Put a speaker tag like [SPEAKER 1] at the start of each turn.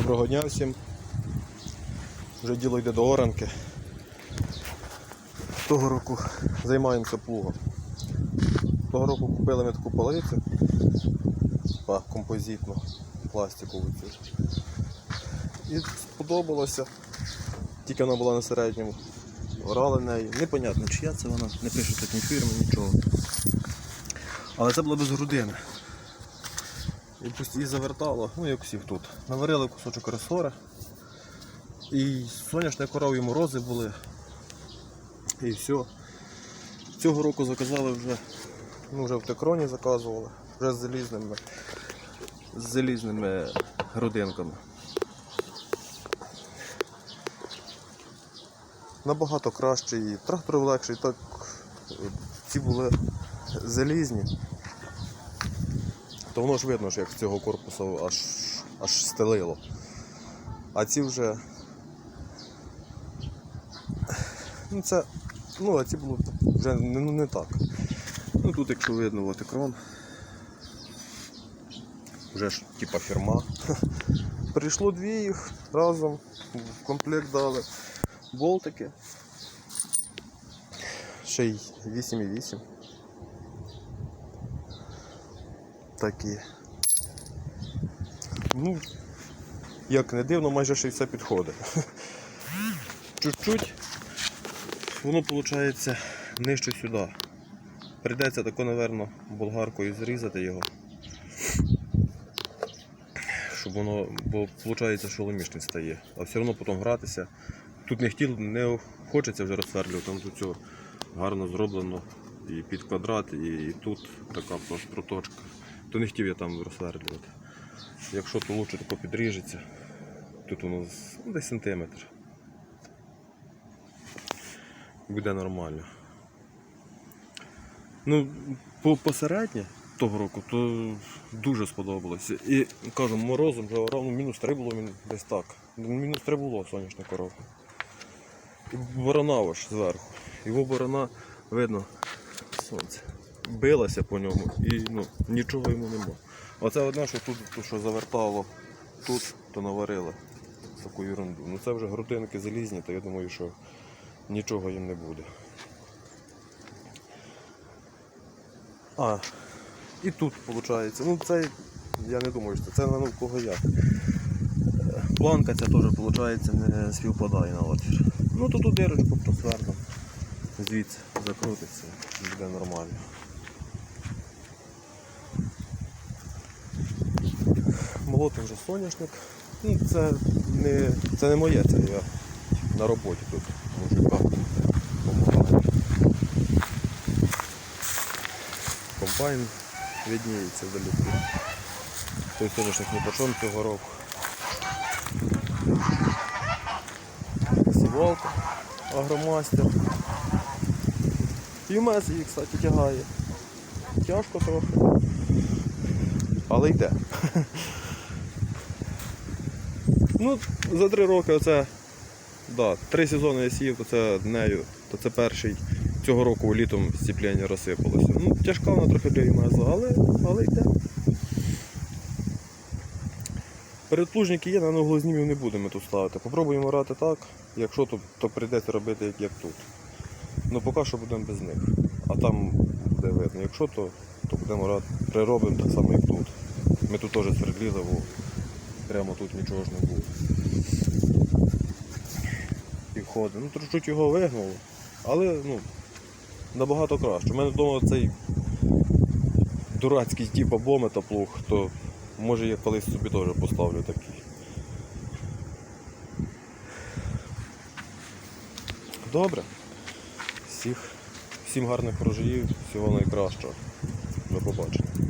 [SPEAKER 1] Доброго дня всім. Вже діло йде до оранки. Того року займаємося плугом. Того року купили ми таку полицю композитну, пластикову цю. І сподобалося. Тільки вона була на середньому. Орали нею. Непонятно, чия це вона, не пишуть тут ні фірми, нічого. Але це було без грудини. І завертало, ну як всіх тут. Наварили кусочок ресора. І соняшне корові морози були. І все. Цього року заказали вже, ну вже в Текроні заказували, вже з залізними, з залізними грудинками. Набагато краще і трактор легший, так е, ці були залізні. То воно ж видно, що як з цього корпусу аж, аж стелило. А ці вже. Ну це. Ну, а ці було вже не, ну, не так. Ну тут, якщо видно, от екран. Вже ж типа фірма. Прийшло дві їх разом, в комплект дали болтики. Ще й 8,8. Такі. Ну, як не дивно, майже 60 підходить. Чуть-чуть воно виходить нижче сюди. Прийдеться тако, напевно, болгаркою зрізати його. Щоб воно, бо виходить, що ломішний стає. А все одно потім гратися. Тут не хотів, не хочеться вже розсверлювати, там тут все гарно зроблено. І під квадрат, і тут така проточка. То не хотів я там розсверлювати. Якщо то лучше тако підріжеться, тут з- ну, десь сантиметр. Буде нормально. Ну, по того року, то дуже сподобалося. І кажу, морозом вже орав, ну, мінус 3 було десь так. Мінус 3 було сонячна коровка. Борона аж зверху. Його борона видно сонце. Билася по ньому і ну, нічого йому нема. Оце одне, що тут, то, що завертало тут, то наварили таку ерунду. Ну це вже грудинки залізні, то я думаю, що нічого їм не буде. А, і тут виходить. Ну це я не думаю, що це ну, кого як. Планка ця теж виходить не співпадає на отвір. Ну то тут дирочку просвернемо. Звідси закрутиться, буде нормально. Молотий вже соняшник. Ну, це не, це не моє, це я на роботі тут мужика допомагаю. Комбайн видніється вдаліки. Той соняшник не почон цього року. Сівалка, агромастер. Юмес її, кстати, тягає. Тяжко трохи. Але йде. Ну, за три роки оце. Да, три сезони я сів, то це нею, то це перший. Цього року літом сціпляння розсипалося. Ну, тяжка вона трохи для юмезу, але, але йде. Передплужники є, на новознімів не будемо тут ставити. Попробуємо грати так, якщо то, то прийдеться робити як, тут. Ну поки що будемо без них. А там буде видно. Якщо то, то будемо грати, приробимо так само, як тут. Ми тут теж свердліли, прямо тут нічого ж не було. Півходи. Ну чуть його вигнуло, але ну, набагато краще. У мене вдома цей дурацький боми та плуг, то може я колись собі теж поставлю такий. Добре. Всіх, всім гарних врожаїв, всього найкращого. До побачення.